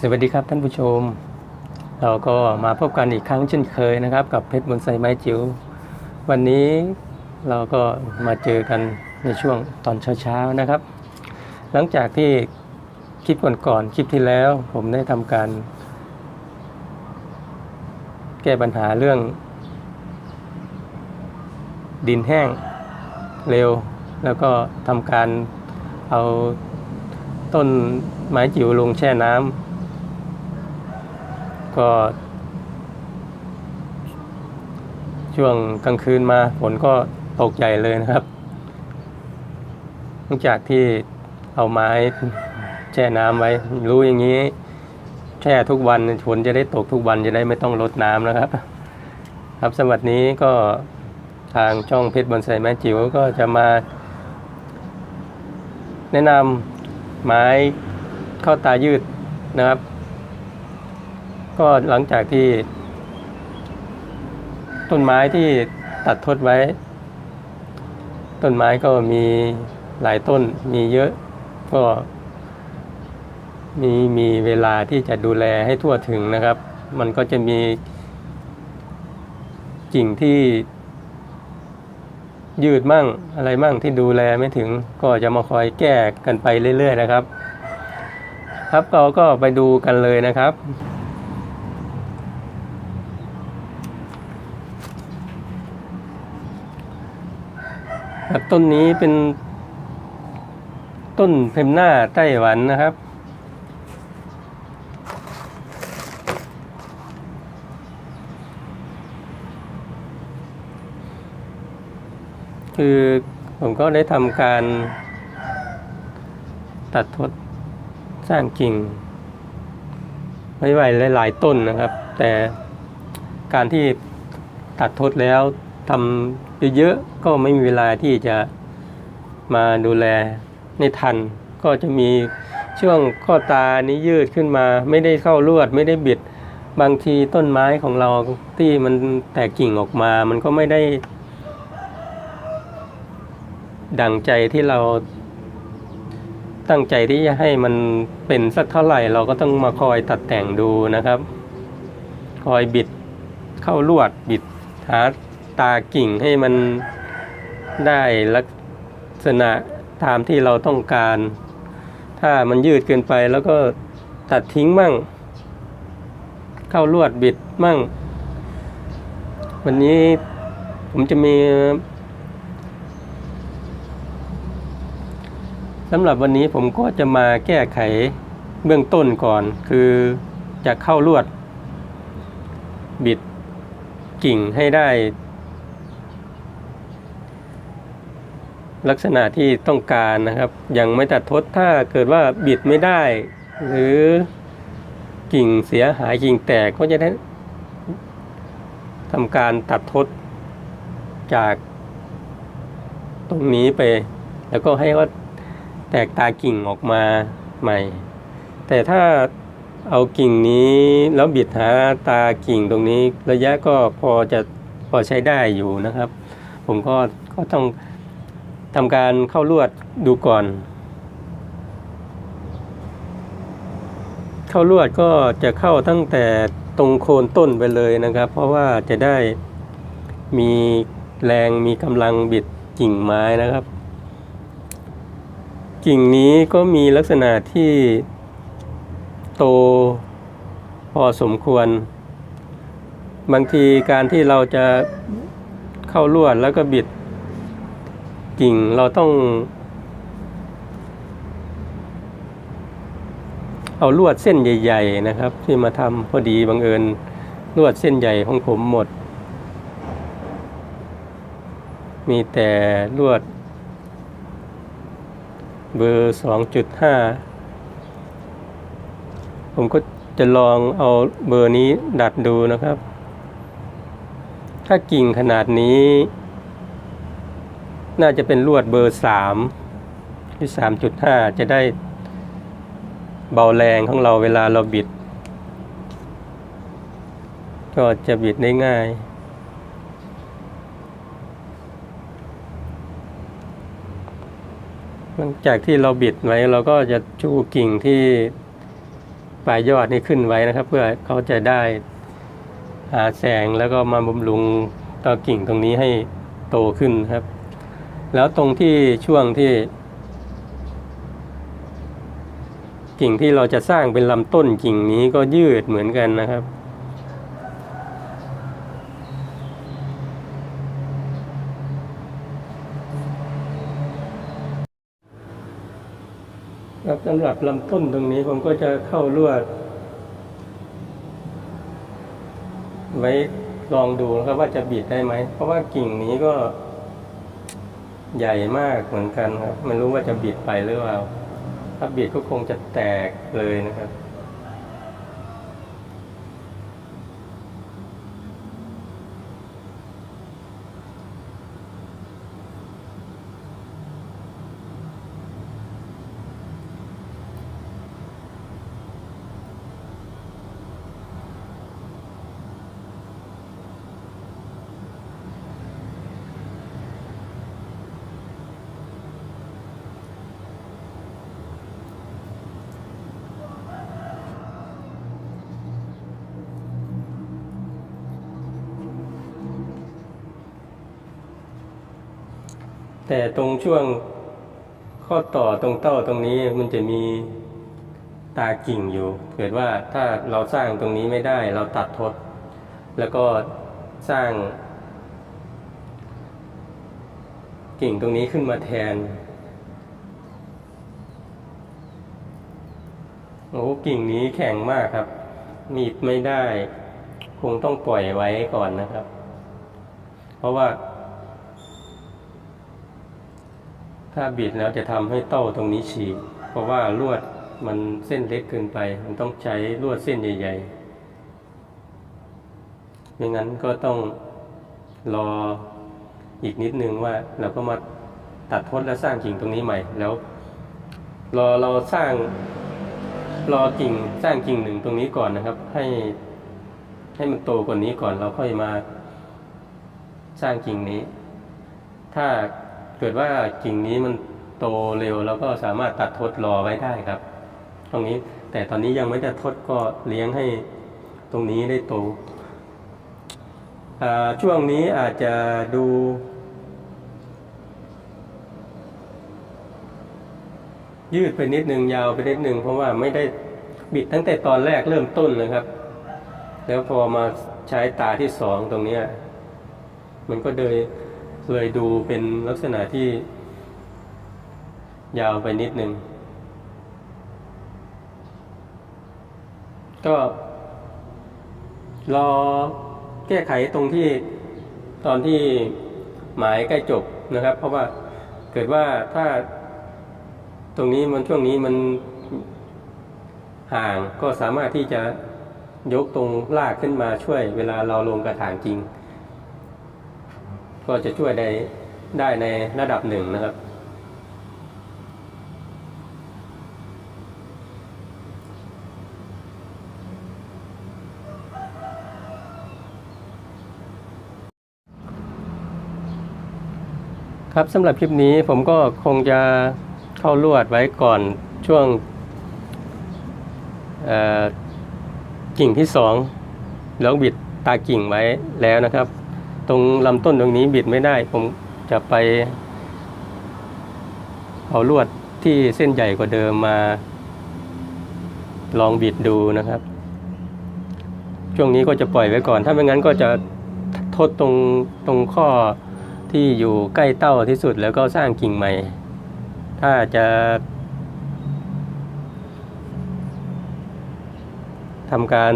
สวัสดีครับท่านผู้ชม เราก็มาพบกันอีกครั้งเช่นเคยนะครับ กับเพชรบนไซไม้จิ๋ววันนี้เราก็มาเจอกันในช่วงตอนเช้าๆนะครับ หลังจากที่คลิปก่อนๆคลิปที่แล้ว ผมได้ทำการ แก้ปัญหาเรื่อง ดินแห้งเร็ว แล้วก็ทำการเอาต้นไม้จิ๋วลงแช่น้ำ ก็ช่วงกลางคืนมาฝนก็ตกใหญ่เลยนะครับหลังจากที่เอาไม้แช่น้ำไว้ รู้อย่างนี้ แช่ทุกวันฝนจะได้ตกทุกวันจะได้ไม่ต้องลดน้ำนะครับ ครับสวัสดีนี้ก็ทางช่องเพชรบอนไซแม่จิ๋วก็จะมา แนะนำไม้เข้าตายืดนะครับ ก็หลังจากที่ ต้นไม้ที่ตัดทดไว้ ต้นไม้ก็มีหลายต้นมีเยอะก็มีมีเวลาที่จะดูแลให้ทั่วถึงนะครับ มันก็จะมีกิ่งที่ยืดมั่งอะไรมั่งที่ดูแลไม่ถึงก็จะมาคอยแก้กันไปเรื่อย ๆ นะครับ ครับเราก็ไปดูกันเลยนะครับ ครับต้นนี้เป็น ต้นเพมหน้าไต้หวันนะครับ คือผมก็ได้ทำการ ตัดทดสร้างกิ่งไว้ไว้หลาย ๆ ต้นนะครับ แต่การที่ตัดทดแล้ว ทำเยอะๆก็ไม่มีเวลาที่จะมาดูแลในทัน ก็จะมีช่วงข้อตานี้ยืดขึ้นมา ไม่ได้เข้าลวด ไม่ได้บิดบางทีต้นไม้ของเราที่มันแตกกิ่งออกมา มันก็ไม่ได้ ดังใจที่เราตั้งใจที่จะให้มันเป็นสักเท่าไหร่ เราก็ต้องมาคอยตัดแต่งดูนะครับ คอยบิดเข้าลวดบิดหา ตากิ่งให้มันได้ลักษณะตามที่เราต้องการ ถ้ามันยืดเกินไปแล้วก็ตัดทิ้งมั่ง เข้าลวดบิดมั่ง วันนี้ผมจะมีสำหรับวันนี้ผมก็จะมาแก้ไขเบื้องต้นก่อน คือจะเข้าลวด บิดกิ่งให้ได้ ลักษณะที่ต้องการนะครับ ยังไม่ตัดทดถ้าเกิดว่าบิดไม่ได้ หรือกิ่งเสียหายกิ่งแตกก็จะได้ทำการตัดทดจากตรงนี้ไป แล้วก็ให้ว่าแตกตากิ่งออกมาใหม่ แต่ถ้าเอากิ่งนี้แล้วบิดหาตากิ่งตรงนี้ ระยะก็พอจะพอใช้ได้อยู่นะครับ ผมก็ก็ต้อง ทำการเข้าลวดดูก่อน เข้าลวดก็จะเข้าตั้งแต่ตรงโคนต้นไปเลยนะครับ เพราะว่าจะได้มีแรงมีกำลังบิดกิ่งไม้นะครับ กิ่งนี้ก็มีลักษณะที่โตพอสมควร บางทีการที่เราจะเข้าลวดแล้วก็บิด กิ่งเราต้อง เอาลวดเส้นใหญ่ ๆ นะครับ ที่มาทำพอดีบังเอิญลวดเส้นใหญ่ของผมหมด มีแต่ลวด เบอร์สองจุดห้าผมก็จะลองเอาเบอร์นี้ดัดดูนะครับ ถ้ากิ่งขนาดนี้ น่าจะเป็นลวดเบอร์สามที่สามจุดห้าจะได้เบาแรงของเราเวลาเราบิด ก็จะบิดได้ง่าย หลังจากที่เราบิดไว้เราก็จะชูกิ่งที่ปลายยอดนี่ขึ้นไว้นะครับ เพื่อเขาจะได้หาแสงแล้วก็มาบำรุงต่อกิ่งตรงนี้ให้โตขึ้นครับ แล้วตรงที่ช่วงที่ กิ่งที่เราจะสร้างเป็นลำต้นกิ่งนี้ก็ยืดเหมือนกันนะครับ ครับสำหรับลำต้นตรงนี้ผมก็จะเข้าลวด ไว้ลองดูนะครับว่าจะบิดได้ไหม เพราะว่ากิ่งนี้ก็ ใหญ่มากเหมือนกันครับไม่รู้ว่าจะบิดไปหรือเปล่า ถ้าบิดก็คงจะแตกเลยนะครับ แต่ตรงช่วงข้อต่อตรงเต้าตรงนี้มันจะมีตากิ่งอยู่เกิดว่าถ้าเราสร้างตรงนี้ไม่ได้ เราตัดทด แล้วก็สร้าง กิ่งตรงนี้ขึ้นมาแทนโอ้กิ่งนี้แข็งมากครับมีดไม่ได้ คงต้องปล่อยไว้ก่อนนะครับ เพราะว่า ถ้าบิดแล้วจะทำให้เต้าตรงนี้ฉีก เพราะว่าลวดมันเส้นเล็กเกินไป มันต้องใช้ลวดเส้นใหญ่ๆไม่งั้นก็ต้องรออีกนิดนึงว่าเราก็มาตัดทดแล้วสร้างกิ่งตรงนี้ใหม่ แล้ว รอเราสร้างรอกิ่งสร้างกิ่งหนึ่งตรงนี้ก่อนนะครับ ให้ให้มันโตกว่านี้ก่อนเราค่อยมาสร้างกิ่งนี้ ถ้า เกิดว่ากิ่งนี้มันโตเร็วเราก็สามารถตัดทดรอไว้ได้ครับ ตรงนี้แต่ตอนนี้ยังไม่ได้ทดก็เลี้ยงให้ตรงนี้ได้โตช่วงนี้อาจจะดู ยืดไปนิดนึงยาวไปนิดนึงเพราะว่าไม่ได้บิดตั้งแต่ตอนแรกเริ่มต้นเลยครับ แล้วพอมาใช้ตาที่สองตรงนี้ มันก็เลย เลยดูเป็นลักษณะที่ยาวไปนิดนึง ก็ รอแก้ไขตรงที่ตอนที่หมายใกล้จบนะครับ เพราะว่าเกิดว่าถ้าตรงนี้มันช่วงนี้มันห่างก็สามารถที่จะยกตรงลากขึ้นมาช่วยเวลาเราลงกระถางจริง ก็จะช่วยได้ได้ในระดับหนึ่งนะครับ ครับสำหรับคลิปนี้ผมก็คงจะเข้าลวดไว้ก่อนช่วงกิ่งที่สองแล้วบิดตากิ่งไว้แล้วนะครับ ตรงลำต้นตรงนี้บิดไม่ได้ ผมจะไป เอาลวดที่เส้นใหญ่กว่าเดิมมา ลองบิดดูนะครับ ช่วงนี้ก็จะปล่อยไว้ก่อน ถ้าไม่งั้นก็จะทดตรงตรงข้อที่อยู่ใกล้เต้าที่สุดแล้วก็สร้างกิ่งใหม่ ถ้าจะทำการ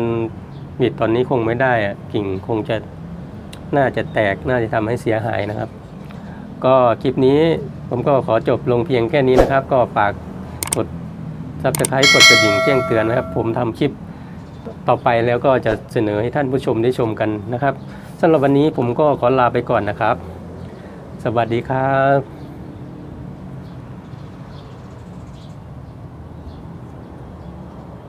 บิดตอนนี้คงไม่ได้อะกิ่งคงจะ น่าจะแตกน่าจะทำให้เสียหายนะครับ ก็คลิปนี้ผมก็ขอจบลงเพียงแค่นี้นะครับ ก็ฝากกด subscribe กดกระดิ่งแจ้งเตือนนะครับ ผมทำคลิปต่อไปแล้วก็จะเสนอให้ท่านผู้ชมได้ชมกันนะครับสำหรับวันนี้ผมก็ขอลาไปก่อนนะครับ สวัสดีครับ